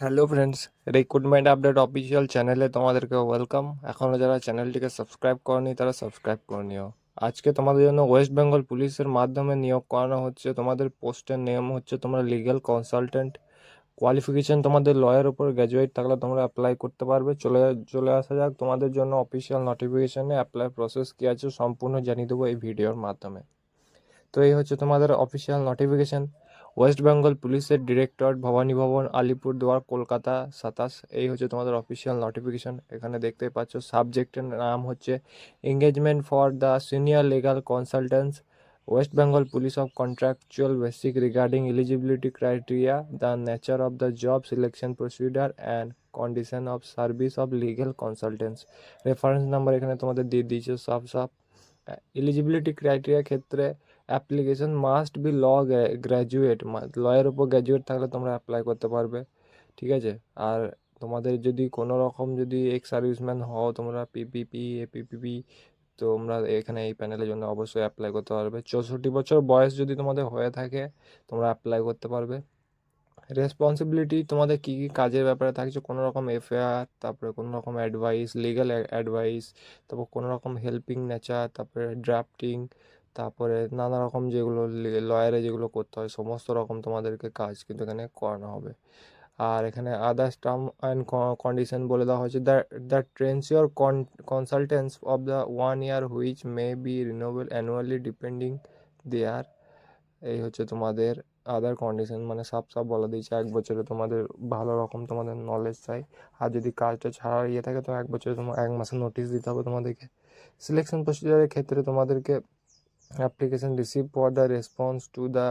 Hello friends recruitment update official চ্যানেলে তোমাদেরকে welcome এখনও যারা চ্যানেলটিকে সাবস্ক্রাইব করনি, তারা সাবস্ক্রাইব করে নিও। আজকে তোমাদের জন্য ওয়েস্ট বেঙ্গল পুলিশের মাধ্যমে নিয়োগ করানো হচ্ছে। তোমাদের পোস্টের নেম হচ্ছে তোমরা লিগ্যাল কনসালটেন্ট কোয়ালিফিকেশান তোমাদের লয়ের উপর গ্র্যাজুয়েট থাকলে তোমরা অ্যাপ্লাই করতে পারবে। চলে চলে আসা যাক তোমাদের জন্য অফিসিয়াল নোটিফিকেশানে অ্যাপ্লাই প্রসেস কী আছে, সম্পূর্ণ জানিয়ে দেবো এই ভিডিওর মাধ্যমে। তো এই হচ্ছে তোমাদের অফিসিয়াল নোটিফিকেশান ওয়েস্ট বেঙ্গল পুলিশের ডিরেক্টর ভবানী ভবন, আলিপুরদুয়ার, কলকাতা সাতাশ। এই হচ্ছে তোমাদের অফিসিয়াল নোটিফিকেশান এখানে দেখতে পাচ্ছ সাবজেক্টের নাম হচ্ছে engagement for the senior legal consultants West Bengal police of contractual basic regarding eligibility criteria the nature of the job selection procedure and condition of service of legal consultants reference number এখানে তোমাদের দিয়ে দিয়েছে সব সব। Eligibility criteria ক্ষেত্রে application must be law graduate লয়ের উপর graduate থাকলে তোমরা অ্যাপ্লাই করতে পারবে, ঠিক আছে? আর তোমাদের যদি কোনো রকম যদি এক্স সার্ভিসম্যান হও, তোমরা পিপিপি, এপিপিপি, তোমরা এখানে এই প্যানেলের জন্য অবশ্যই অ্যাপ্লাই করতে পারবে। চৌষট্টি বছর বয়স যদি তোমাদের হয়ে থাকে, তোমরা অ্যাপ্লাই করতে পারবে। রেসপন্সিবিলিটি, তোমাদের কী কী কাজের ব্যাপারে থাকছে, কোনো রকম এফআইআর, তারপরে কোনো রকম অ্যাডভাইস, লিগাল অ্যাডভাইস, তারপর কোনো রকম হেল্পিং নেচার, তারপরে ড্রাফটিং তারপরে নানা রকম যেগুলো লয়ারে যেগুলো করতে হয়, সমস্ত রকম তোমাদেরকে কাজ কিন্তু এখানে করানো হবে। আর এখানে আদার্স টার্ম অ্যান্ড কন্ডিশন বলে দেওয়া হয়েছে। The the terms your consultancy of the one year which may be renewal annually depending there এই হচ্ছে তোমাদের আদার কন্ডিশন মানে সব সব বলা দিয়েছে। এক বছরে তোমাদের ভালো রকম তোমাদের নলেজ চাই। আর যদি কাজটা ছাড়ার ইয়ে থাকে, তো এক বছরে তোমার এক মাসের নোটিশ দিতে হবে তোমাদেরকে। সিলেকশন প্রসিজারের ক্ষেত্রে তোমাদেরকে application receive for the response to the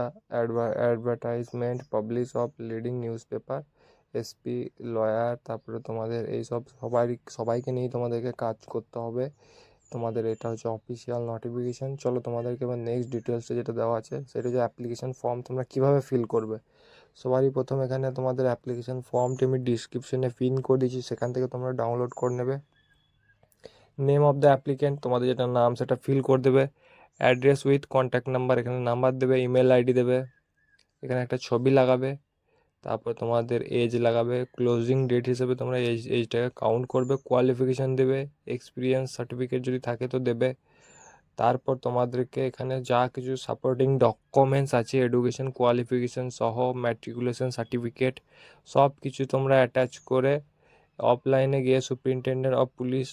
advertisement publish of leading newspaper SP lawyer তারপরে তোমাদের এই সব সবাই, সবাইকে নিয়েই তোমাদেরকে কাজ করতে হবে। তোমাদের এটা হচ্ছে অফিসিয়াল নোটিফিকেশান চলো তোমাদেরকে এবার নেক্সট ডিটেলসে যেটা দেওয়া আছে, সেটা হচ্ছে অ্যাপ্লিকেশান ফর্ম তোমরা কীভাবে ফিল করবে। সবারই প্রথম এখানে তোমাদের অ্যাপ্লিকেশান ফর্মটি আমি ডিসক্রিপশনে পিন করে দিয়েছি, সেখান থেকে তোমরা ডাউনলোড করে নেবে। নেম অফ দ্য অ্যাপ্লিকেন্ট তোমাদের যেটা নাম, সেটা ফিল করে দেবে। অ্যাড্রেস উইথ কন্ট্যাক্ট নাম্বার এখানে নাম্বার দেবে ইমেল আইডি দেবে, এখানে একটা ছবি লাগাবে, তারপর তোমাদের এজ লাগাবে ক্লোজিং ডেট হিসেবে তোমরা এজ এজটাকে কাউন্ট করবে কোয়ালিফিকেশান দেবে এক্সপিরিয়েন্স সার্টিফিকেট যদি থাকে তো দেবে, তারপর তোমাদেরকে এখানে যা কিছু সাপোর্টিং ডকুমেন্টস আছে এডুকেশন কোয়ালিফিকেশান সহ ম্যাট্রিকুলেশন সার্টিফিকেট সব কিছু তোমরা অ্যাটাচ করে অফলাইনে গিয়ে সুপ্রিনটেন্ডেন্ট অফ পুলিশ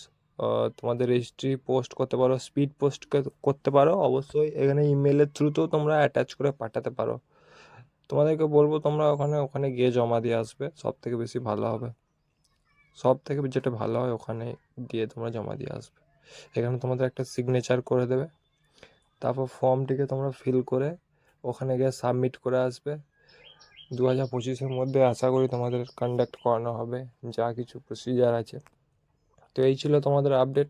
তোমাদের রেজিস্ট্রি পোস্ট করতে পারো স্পিড পোস্ট করতে পারো, অবশ্যই এখানে ইমেলের থ্রুতেও তোমরা অ্যাটাচ করে পাঠাতে পারো। তোমাদেরকে বলব, তোমরা ওখানে ওখানে গিয়ে জমা দিয়ে আসবে সব থেকে বেশি ভালো হবে। সব থেকে যেটা ভালো হয়, ওখানে দিয়ে তোমরা জমা দিয়ে আসবে। এখানে তোমাদের একটা সিগনেচার করে দেবে। তারপর ফর্মটিকে তোমরা ফিল করে ওখানে গিয়ে সাবমিট করে আসবে। দু হাজার পঁচিশের মধ্যে আশা করি তোমাদের কন্ডাক্ট করানো হবে। যা কিছু প্রসিজার আছে। তো এই ছিল তোমাদের আপডেট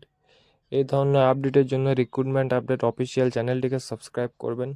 এই ধরনের আপডেটের জন্য রিক্রুটমেন্ট আপডেট অফিসিয়াল চ্যানেলটিকে সাবস্ক্রাইব করবেন।